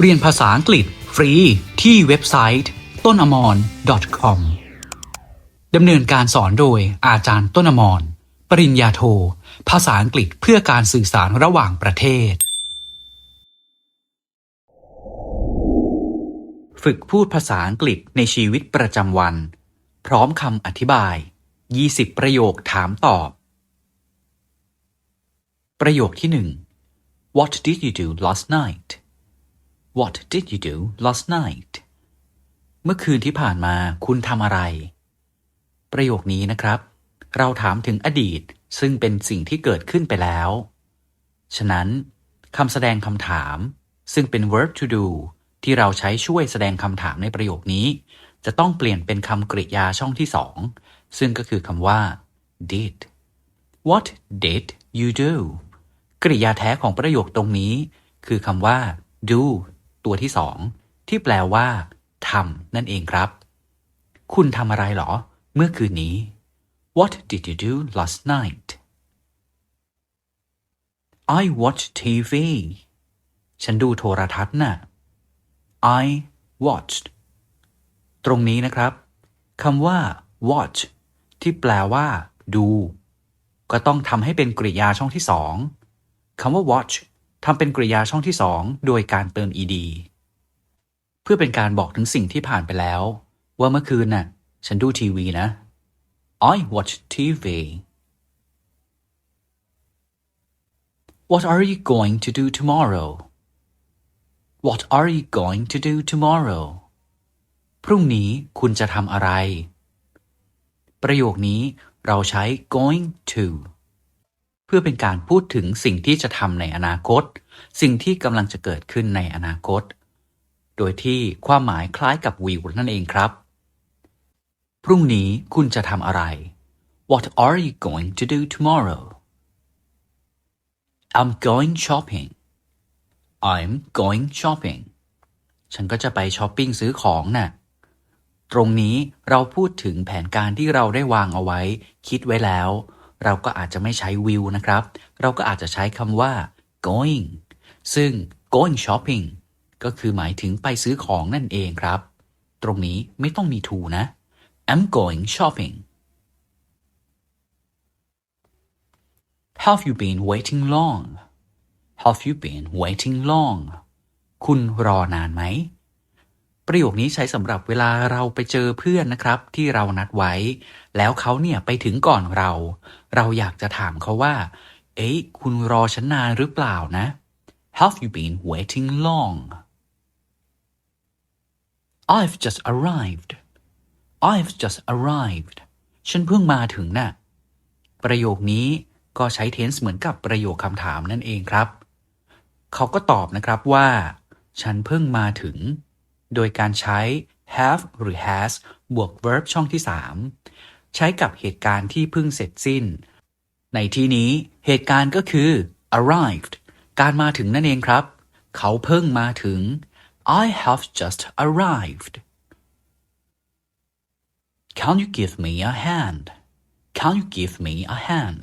เรียนภาษาอังกฤษฟรีที่เว็บไซต์ต้นอมร .com ดำเนินการสอนโดยอาจารย์ต้นอมร ปริญญาโท ภาษาอังกฤษเพื่อการสื่อสารระหว่างประเทศ ฝึกพูดภาษาอังกฤษในชีวิตประจำวัน พร้อมคำอธิบาย 20 ประโยคถามตอบ ประโยคที่ 1 What did you do last night What did you do last night เมื่อคืนที่ผ่านมาคุณทำอะไร ประโยคนี้นะครับ เราถามถึงอดีตซึ่งเป็นสิ่งที่เกิดขึ้นไปแล้ว ฉะนั้นคำแสดงคำถาม ซึ่งเป็น verb to do ที่เราใช้ช่วยแสดงคำถามในประโยคนี้ จะต้องเปลี่ยนเป็นคำกริยาช่องที่สองซึ่งก็คือคำว่า did What did you do กริยาแท้ของประโยคตรงนี้ คือคำว่า do ตัวที่สองที่แปลว่าทำนั่นเองครับ คุณทำอะไรหรอ เมื่อคืนนี้ What did you do last night I watched TV ฉันดูโทรทัศน์น่ะ I watched ตรงนี้นะครับคำว่า watch ที่แปลว่า ดู ก็ต้องทำให้เป็นกริยาช่องที่สองคำว่า watch ทำเป็นกริยาช่องที่สองโดยการเติม ed เพื่อเป็นการบอกถึงสิ่งที่ผ่านไปแล้ว ว่าเมื่อคืนน่ะ ฉันดูทีวีนะ I watch TV What are you going to do tomorrow What are you going to do tomorrow พรุ่งนี้คุณจะทำอะไร ประโยคนี้เราใช้ going to เพื่อเป็นการพูดถึงสิ่งที่จะทำในอนาคต สิ่งที่กำลังจะเกิดขึ้นในอนาคต โดยที่ความหมายคล้ายกับ will นั่นเองครับ พรุ่งนี้คุณจะทำอะไร What are you going to do tomorrow I'm going shopping I'm going shopping ฉันก็จะไปช้อปปิ้งซื้อของน่ะ ตรงนี้เราพูดถึงแผนการที่เราได้วางเอาไว้ คิดไว้แล้ว เราก็อาจจะไม่ใช้ will นะครับ เราก็อาจจะใช้คำว่า going ซึ่ง going shopping ก็คือหมายถึงไปซื้อของนั่นเองครับ ตรงนี้ไม่ต้องมี to นะ I'm going shopping Have you been waiting long Have you been waiting long คุณรอนานไหม ประโยคนี้ใช้สำหรับเวลาเราไปเจอเพื่อนนะครับ ที่เรานัดไว้ แล้วเขาเนี่ยไปถึงก่อนเรา เราอยากจะถามเขาว่า เอ๊ะคุณรอฉันนานหรือเปล่านะ Have you been waiting long I've just arrived I've just arrived ฉันเพิ่งมาถึงน่ะ ประโยคนี้ก็ใช้ tense เหมือนกับประโยคคำถามนั่นเองครับ เขาก็ตอบนะครับว่า ฉันเพิ่งมาถึง โดยการใช้ have หรือ has บวก verb ช่องที่ 3 ใช้กับเหตุการณ์ที่เพิ่งเสร็จสิ้น ในที่นี้เหตุการณ์ก็คือ arrived การมาถึงนั่นเองครับ เขาเพิ่งมาถึง I have just arrived Can you give me a hand Can you give me a hand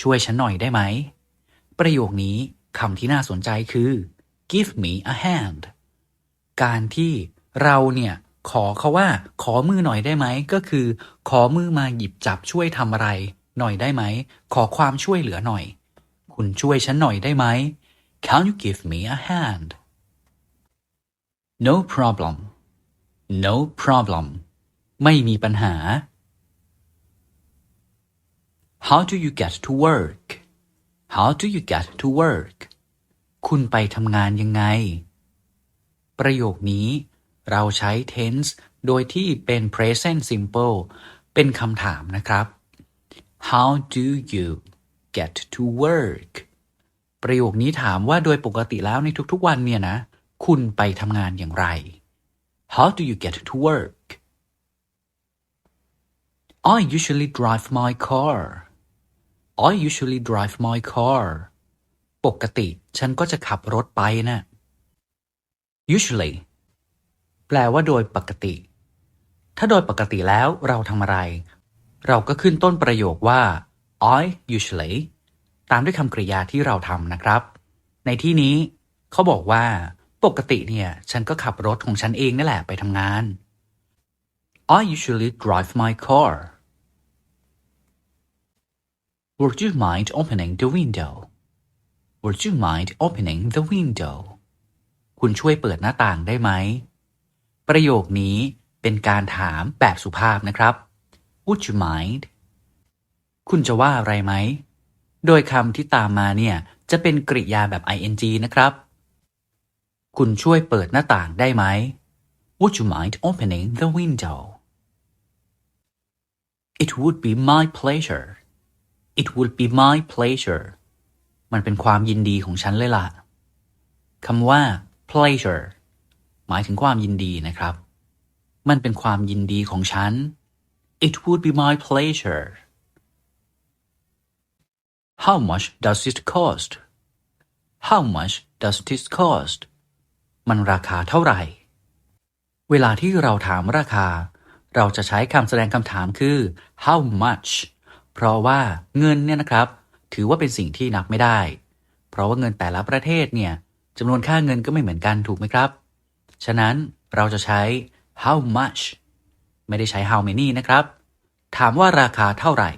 ช่วยฉันหน่อยได้ไหม ประโยคนี้คำที่น่าสนใจคือ give me a hand การที่เราเนี่ย ขอเขาว่า ขอมือหน่อยได้ไหมก็คือ ขอมือมาหยิบจับช่วยทำอะไร หน่อยได้ไหม ขอความช่วยเหลือหน่อย คุณช่วยฉันหน่อยได้ไหม Can you give me a hand No problem No problem ไม่มีปัญหา How do you get to work How do you get to work คุณไปทำงานยังไง ประโยคนี้ เราใช้ tense โดยที่เป็น present simple เป็นคำถามนะครับ How do you get to work ประโยคนี้ถามว่าโดยปกติแล้วในทุกๆวันเนี่ยนะ คุณไปทำงานอย่างไร How do you get to work I usually drive my car I usually drive my car ปกติฉันก็จะขับรถไปนะ usually แปลว่าโดยปกติ ถ้าโดยปกติแล้วเราทำอะไร เราก็ขึ้นต้นประโยคว่า I usually ตามด้วยคำกริยาที่เราทำนะครับ ในที่นี้เขาบอกว่า ปกติเนี่ย ฉันก็ขับรถของฉันเองนั่นแหละไปทำงาน I usually drive my car Would you mind opening the window Would you mind opening the window คุณช่วยเปิดหน้าต่างได้ไหม ประโยคนี้เป็นการถามแบบสุภาพนะครับ Would you mind คุณจะว่าอะไรไหม โดยคำที่ตามมาเนี่ย จะเป็นกริยาแบบ ing นะครับ คุณช่วยเปิดหน้าต่างได้ไหม Would you mind opening the window It would be my pleasure It would be my pleasure มันเป็นความยินดีของฉันเลยล่ะคำว่า pleasure หมายถึงความยินดีนะครับ มันเป็นความยินดีของฉัน It would be my pleasure How much does it cost How much does this cost มันราคาเท่าไหร่ เวลาที่เราถามราคา เราจะใช้คำแสดงคำถามคือ how much เพราะว่าเงินเนี่ยนะครับ ถือว่าเป็นสิ่งที่นับไม่ได้ เพราะว่าเงินแต่ละประเทศเนี่ยจำนวนค่าเงินก็ไม่เหมือนกันถูกไหมครับ ฉะนั้นเราจะใช้ how much ไม่ได้ใช้ how many นะครับ ถามว่าราคาเท่าไหร่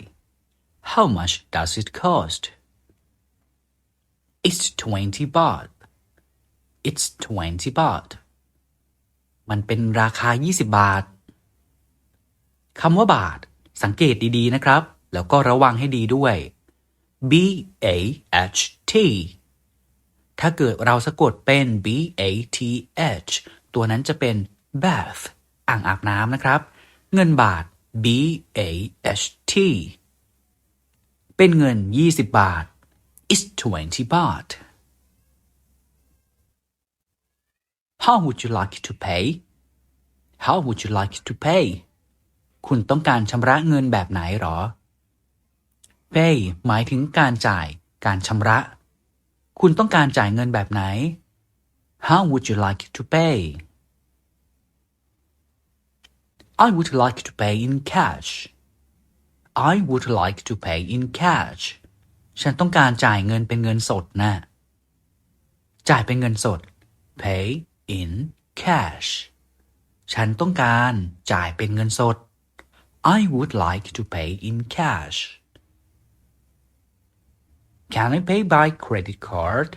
How much does it cost? It's 20 baht. It's 20 baht. มันเป็นราคา 20 บาท คำว่าบาท สังเกตดีๆนะครับ แล้วก็ระวังให้ดีด้วย B A H T ถ้าเกิดเราสะกดเป็น B A T H ตัวนั้นจะเป็น bath อ่างอาบน้ำนะครับ เงินบาท B A H T เป็นเงิน 20 บาท is 20 baht How would you like to pay How would you like to pay คุณต้องการชำระเงินแบบไหนหรอ pay หมายถึงการจ่าย การชำระ คุณต้องการจ่ายเงินแบบไหน How would you like to pay I would like to pay in cash I would like to pay in cash ฉันต้องการจ่ายเงินเป็นเงินสดนะ จ่ายเป็นเงินสด pay in cash ฉันต้องการจ่ายเป็นเงินสด I would like to pay in cash Can I pay by credit card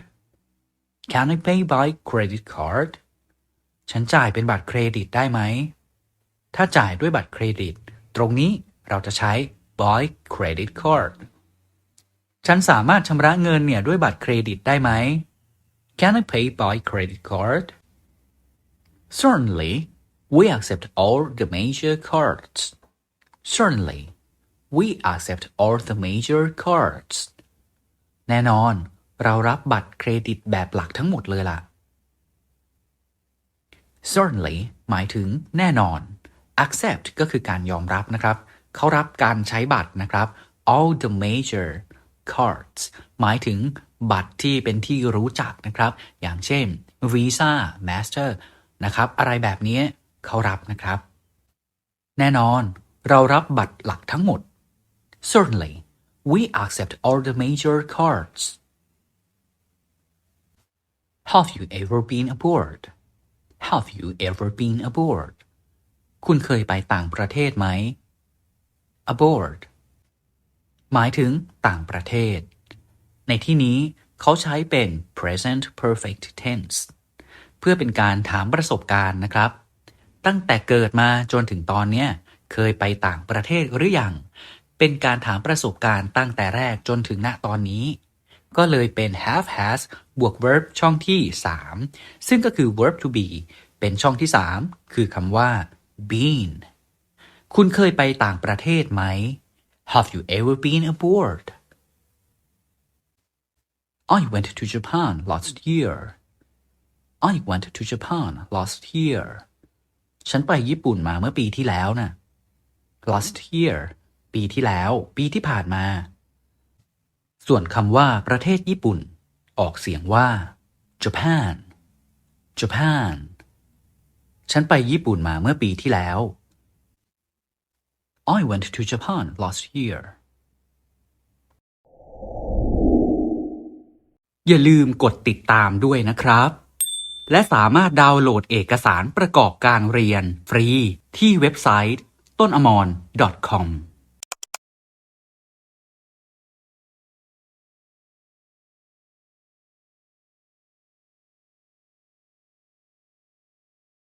Can I pay by credit card ฉันจ่ายเป็นบัตรเครดิตได้ไหม ถ้าจ่ายด้วยบัตรเครดิต ตรงนี้เราจะใช้ by credit card ฉันสามารถชำระเงินเนี่ยด้วยบัตรเครดิตได้ไหม Can I pay by credit card Certainly we accept all the major cards Certainly we accept all the major cards แน่นอน เรารับบัตรเครดิตแบบหลักทั้งหมดเลยล่ะ Certainly หมายถึงแน่นอน accept ก็คือการยอมรับนะครับ เขารับการใช้บัตรนะครับ all the major cards หมายถึงบัตรที่เป็นที่รู้จักนะครับ อย่างเช่น Visa Master นะครับ อะไรแบบนี้เขารับนะครับ แน่นอน เรารับบัตรหลักทั้งหมด Certainly we accept all the major cards Have you ever been aboard Have you ever been aboard คุณเคยไปต่างประเทศไหม aboard หมายถึงต่างประเทศ ในที่นี้เขาใช้เป็น present perfect tense เพื่อเป็นการถามประสบการณ์นะครับ ตั้งแต่เกิดมาจนถึงตอนเนี้ยเคยไปต่างประเทศหรือยัง เป็นการถามประสบการณ์ตั้งแต่แรกจนถึงณตอนนี้ ก็เลยเป็น have has บวก verb ช่องที่ 3 ซึ่งก็คือ verb to be เป็นช่องที่ 3 คือคำว่า been คุณเคยไปต่างประเทศไหม Have you ever been abroad I went to Japan last year I went to Japan last year ฉันไปญี่ปุ่นมาเมื่อปีที่แล้วนะ last year ปีที่แล้ว ปีที่ผ่านมา ส่วนคำว่าประเทศญี่ปุ่น ออกเสียงว่า Japan Japan ฉันไปญี่ปุ่นมาเมื่อปีที่แล้ว I went to Japan last year อย่าลืมกดติดตามด้วยนะครับ และสามารถดาวน์โหลดเอกสารประกอบการเรียนฟรีที่เว็บไซต์ต้นอมร .com